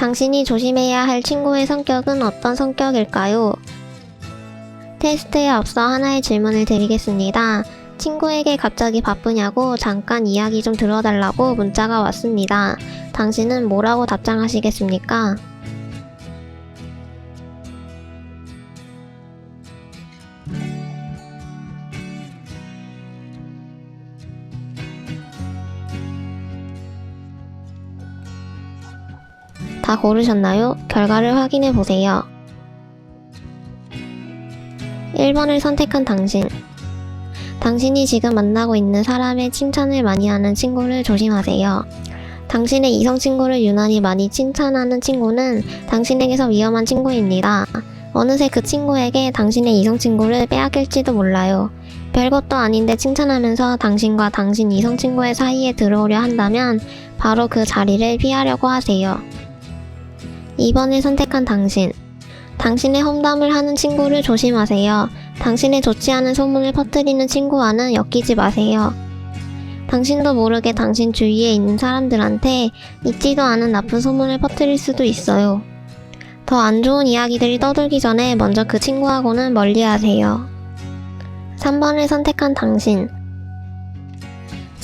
당신이 조심해야 할 친구의 성격은 어떤 성격일까요? 테스트에 앞서 하나의 질문을 드리겠습니다. 친구에게 갑자기 바쁘냐고 잠깐 이야기 좀 들어달라고 문자가 왔습니다. 당신은 뭐라고 답장하시겠습니까? 다 고르셨나요? 결과를 확인해 보세요. 1번을 선택한 당신. 당신이 지금 만나고 있는 사람의 칭찬을 많이 하는 친구를 조심하세요. 당신의 이성 친구를 유난히 많이 칭찬하는 친구는 당신에게서 위험한 친구입니다. 어느새 그 친구에게 당신의 이성 친구를 빼앗길지도 몰라요. 별것도 아닌데 칭찬하면서 당신과 당신 이성 친구의 사이에 들어오려 한다면 바로 그 자리를 피하려고 하세요. 2번을 선택한 당신. 당신의 험담을 하는 친구를 조심하세요. 당신의 좋지 않은 소문을 퍼뜨리는 친구와는 엮이지 마세요. 당신도 모르게 당신 주위에 있는 사람들한테 있지도 않은 나쁜 소문을 퍼뜨릴 수도 있어요. 더 안 좋은 이야기들이 떠돌기 전에 먼저 그 친구하고는 멀리 하세요. 3번을 선택한 당신.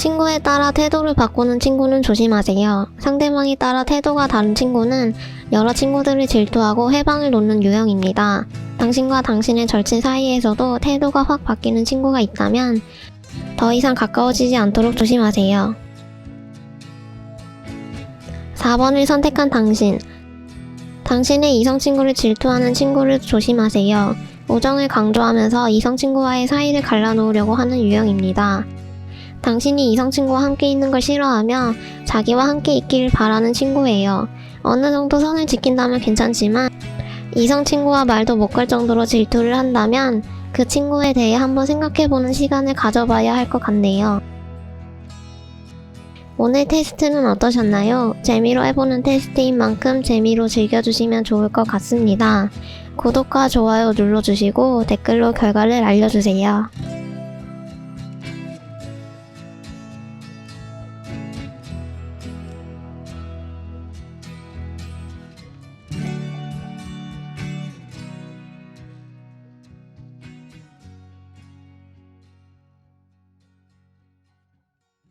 친구에 따라 태도를 바꾸는 친구는 조심하세요. 상대방에 따라 태도가 다른 친구는 여러 친구들을 질투하고 해방을 놓는 유형입니다. 당신과 당신의 절친 사이에서도 태도가 확 바뀌는 친구가 있다면 더 이상 가까워지지 않도록 조심하세요. 4번을 선택한 당신. 당신의 이성 친구를 질투하는 친구를 조심하세요. 우정을 강조하면서 이성 친구와의 사이를 갈라놓으려고 하는 유형입니다. 당신이 이성 친구와 함께 있는 걸 싫어하며 자기와 함께 있기를 바라는 친구예요. 어느 정도 선을 지킨다면 괜찮지만 이성 친구와 말도 못 걸 정도로 질투를 한다면 그 친구에 대해 한번 생각해보는 시간을 가져봐야 할 것 같네요. 오늘 테스트는 어떠셨나요? 재미로 해보는 테스트인 만큼 재미로 즐겨주시면 좋을 것 같습니다. 구독과 좋아요 눌러주시고 댓글로 결과를 알려주세요.